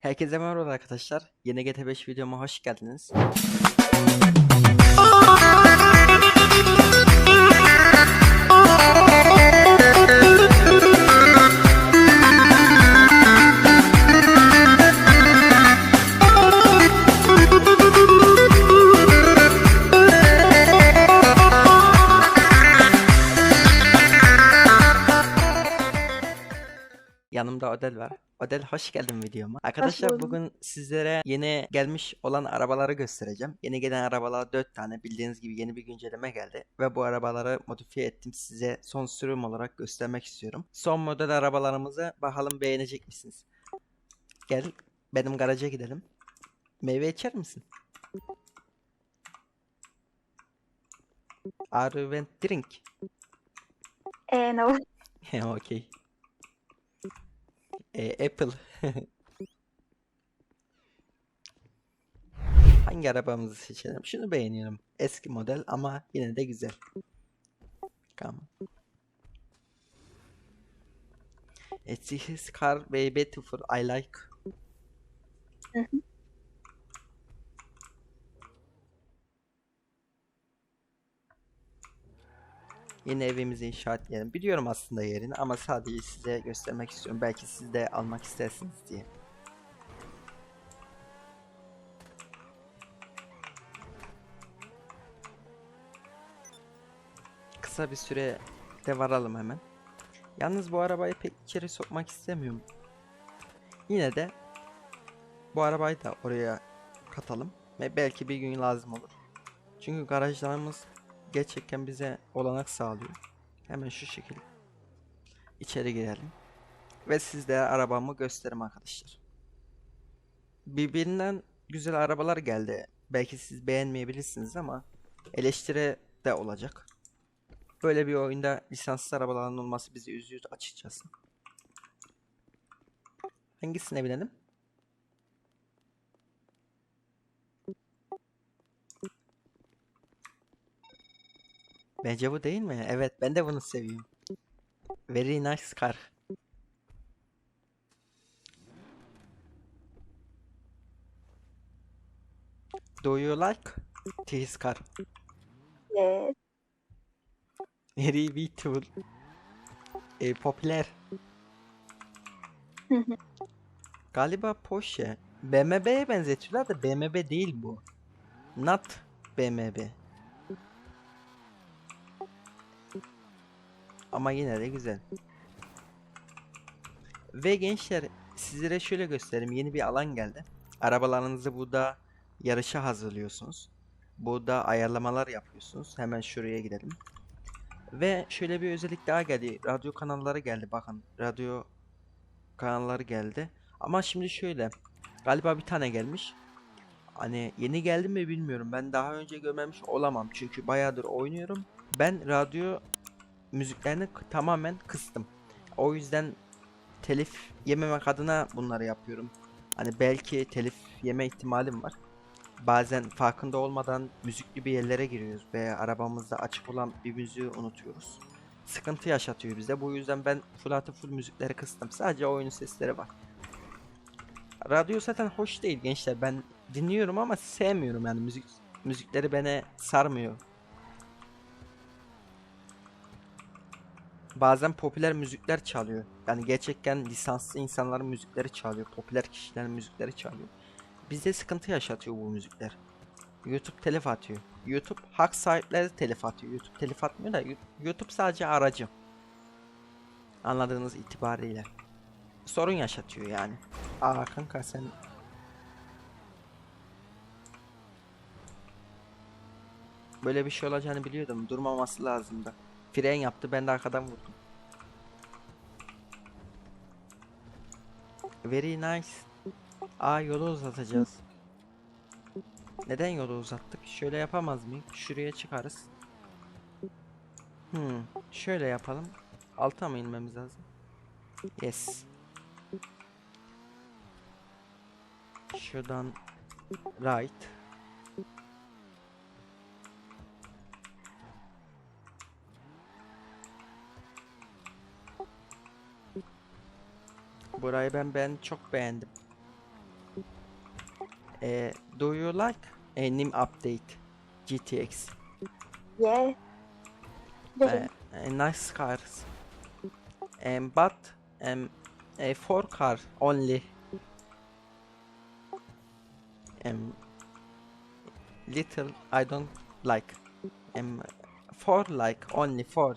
Herkese merhaba arkadaşlar. Yeni GT5 videoma hoş geldiniz. Yanımda Odel var. Odel hoş geldin videoma. Arkadaşlar bugün sizlere yeni gelmiş olan arabaları göstereceğim. Yeni gelen arabalar 4 tane. Bildiğiniz gibi yeni bir güncelleme geldi. Ve bu arabaları modifiye ettim. Size son sürüm olarak göstermek istiyorum. Son model arabalarımızı bakalım beğenecek misiniz? Gel benim garaja gidelim. Meyve içer misin? Are you drink? Eh, no. Okey. Ee, Apple. Hangi arabamızı seçelim? Şunu beğeniyorum. Eski model ama yine de güzel. Come. It's his car very beautiful. I like. Yeni evimizi inşa etmeyelim. Biliyorum aslında yerini ama sadece size göstermek istiyorum. Belki siz de almak istersiniz diye. Kısa bir süre de varalım hemen. Yalnız bu arabayı pek içeri sokmak istemiyorum. Yine de bu arabayı da oraya katalım ve belki bir gün lazım olur. Çünkü garajlarımız gerçekten bize olanak sağlıyor. Hemen şu şekilde içeri girelim. Ve sizlere arabamı göstereyim arkadaşlar. Birbirinden güzel arabalar geldi. Belki siz beğenmeyebilirsiniz ama eleştiri de olacak. Böyle bir oyunda lisanslı arabaların olması bizi üzüyor açıkçası. Hangisine binelim? Bence bu değil mi? Evet, ben de bunu seviyorum. Very nice car. Do you like this car? Yes. Very beautiful. E, popüler. Galiba Porsche. BMW'ye benzetiyorlar da BMW değil bu. Not BMW. Ama yine de güzel. Ve gençler sizlere şöyle göstereyim. Yeni bir alan geldi. Arabalarınızı burada yarışa hazırlıyorsunuz. Burada ayarlamalar yapıyorsunuz. Hemen şuraya gidelim. Ve şöyle bir özellik daha geldi. Radyo kanalları geldi. Bakın radyo kanalları geldi. Ama şimdi şöyle. Galiba bir tane gelmiş. Hani yeni geldi mi bilmiyorum. Ben daha önce görmemiş olamam. Çünkü bayağıdır oynuyorum. Ben radyo müziklerini tamamen kıstım. O yüzden telif yememek adına bunları yapıyorum. Hani belki telif yeme ihtimalim var. Bazen farkında olmadan müzikli bir yerlere giriyoruz ve arabamızda açık olan bir müziği unutuyoruz. Sıkıntı yaşatıyor bize. Bu yüzden ben full artı full müzikleri kıstım. Sadece oyunun sesleri var. Radyo zaten hoş değil gençler. Ben dinliyorum ama sevmiyorum yani müzik müzikleri beni sarmıyor. Bazen popüler müzikler çalıyor. Yani gerçekten lisanslı insanların müzikleri çalıyor. Popüler kişilerin müzikleri çalıyor. Bize sıkıntı yaşatıyor bu müzikler. YouTube telif atıyor. YouTube hak sahipleri telif atıyor. YouTube telif atmıyor da YouTube sadece aracı. Anladığınız itibariyle. Sorun yaşatıyor yani. Aa kanka sen Böyle bir şey olacağını biliyordum. Durmaması lazımdı. Fren yaptı ben de arkadan vurdum. Very nice. Aa yolu uzatacağız. Neden yolu uzattık? Şöyle yapamaz mıyım? Şuraya çıkarız. Hmm. Şöyle yapalım. Alta mı inmemiz lazım? Yes. Şuradan right. Burayı ben ben çok beğendim. Eh, do you like a new update GTX? Uh, uh, nice cars. Um, but um, a four car only. Um, little I don't like. Um, four like only four.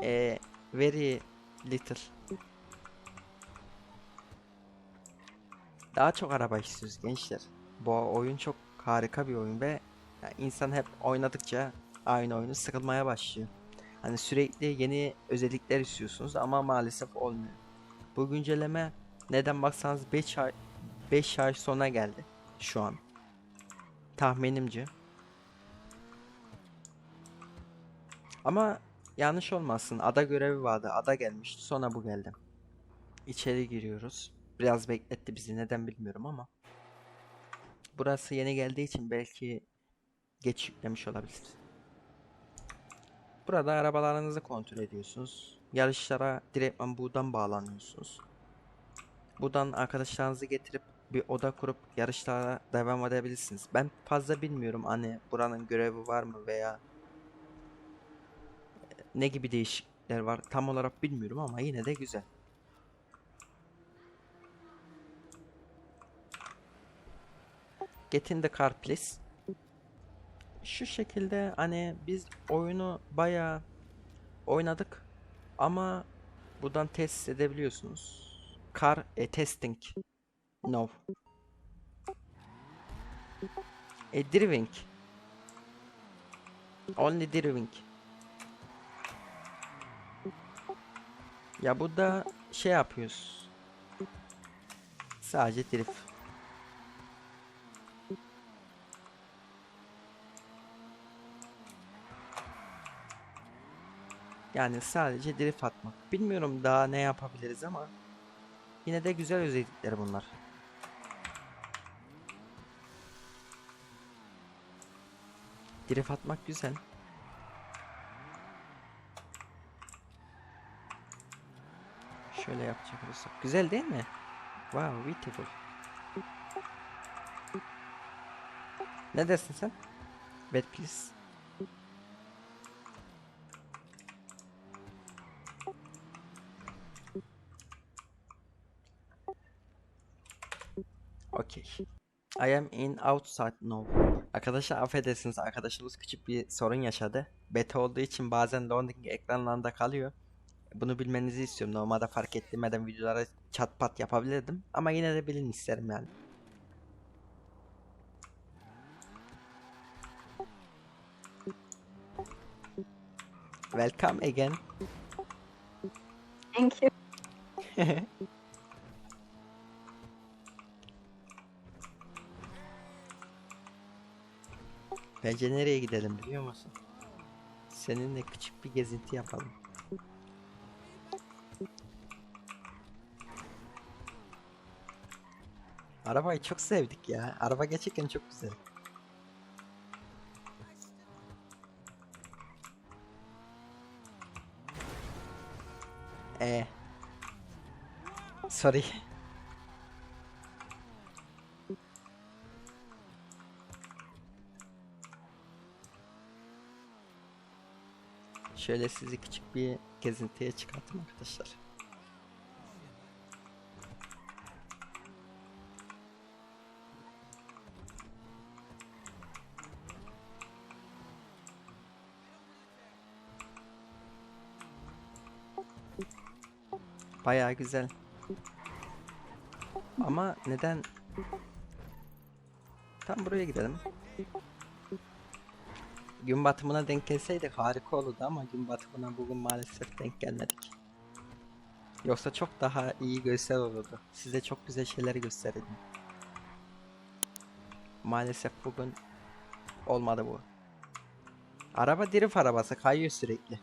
Uh, very little. Daha çok araba istiyoruz gençler. Bu oyun çok harika bir oyun ve ya insan hep oynadıkça aynı oyunu sıkılmaya başlıyor. Hani sürekli yeni özellikler istiyorsunuz ama maalesef olmuyor. Bu güncelleme neden baksanız 5 ay 5 ay sonra geldi şu an. Tahminimce. Ama yanlış olmasın. Ada görevi vardı. Ada gelmişti. Sonra bu geldi. İçeri giriyoruz. Biraz bekletti bizi. Neden bilmiyorum ama. Burası yeni geldiği için belki geç yüklemiş olabilir. Burada arabalarınızı kontrol ediyorsunuz. Yarışlara direktman buradan bağlanıyorsunuz. Buradan arkadaşlarınızı getirip bir oda kurup yarışlara devam edebilirsiniz. Ben fazla bilmiyorum hani buranın görevi var mı veya e, ne gibi değişiklikler var tam olarak bilmiyorum ama yine de güzel. Get in the car please. Şu şekilde hani biz oyunu bayağı oynadık ama buradan test edebiliyorsunuz. Car e, testing. No. E driving. Only driving. Ya burada şey yapıyoruz. Sadece drift. Yani sadece drift atmak. Bilmiyorum daha ne yapabiliriz ama yine de güzel özellikler bunlar. Drift atmak güzel. Şöyle yapacak olursak. Güzel değil mi? Wow, beautiful. Ne dersin sen? Bet please. Okay. I am in outside now. Arkadaşlar affedersiniz arkadaşımız küçük bir sorun yaşadı. Beta olduğu için bazen loading ekranlarında kalıyor. Bunu bilmenizi istiyorum. Normalde fark ettirmeden videolara çat pat yapabilirdim. Ama yine de bilin isterim yani. Welcome again. Thank you. Bence nereye gidelim biliyor musun? Seninle küçük bir gezinti yapalım. Arabayı çok sevdik ya. Araba gerçekten çok güzel. Ee. Sorry. Şöyle sizi küçük bir gezintiye çıkarttım arkadaşlar. Bayağı güzel. Ama neden? Tam buraya gidelim. Gün batımına denk gelseydik harika olurdu ama gün batımına bugün maalesef denk gelmedik. Yoksa çok daha iyi görsel olurdu. Size çok güzel şeyler gösterirdim. Maalesef bugün olmadı bu. Araba drift arabası kayıyor sürekli.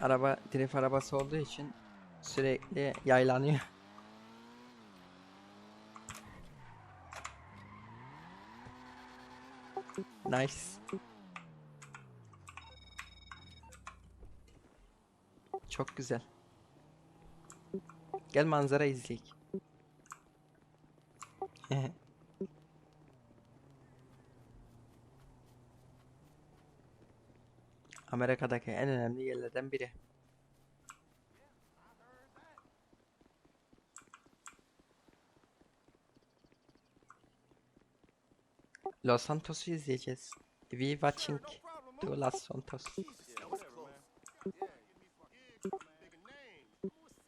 Araba drift arabası olduğu için sürekli yaylanıyor. Nice. Çok güzel. Gel manzara izleyek. Amerika'daki en önemli yerlerden biri. Los Santos'u izleyeceğiz. We watching to Los Santos.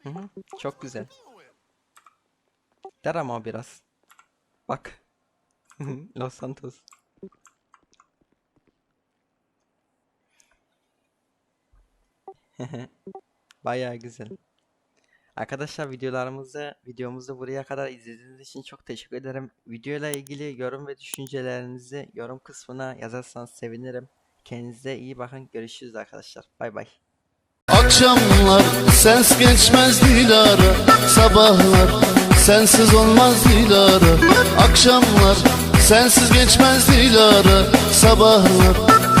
Hı hı, çok güzel. Der ama biraz. Bak. Los Santos. Bayağı güzel. Arkadaşlar videolarımızı, videomuzu buraya kadar izlediğiniz için çok teşekkür ederim. Videoyla ilgili yorum ve düşüncelerinizi yorum kısmına yazarsanız sevinirim. Kendinize iyi bakın. Görüşürüz arkadaşlar. Bay bay. Akşamlar sens geçmez Dilara Sabahlar sensiz olmaz Dilara Akşamlar sensiz geçmez Dilara Sabahlar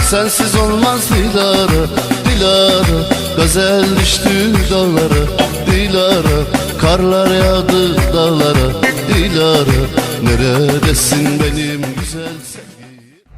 sensiz olmaz Dilara Dilara Gazel düştü dağlara Dilara Karlar yağdı dağlara. Dilara Neredesin benim güzel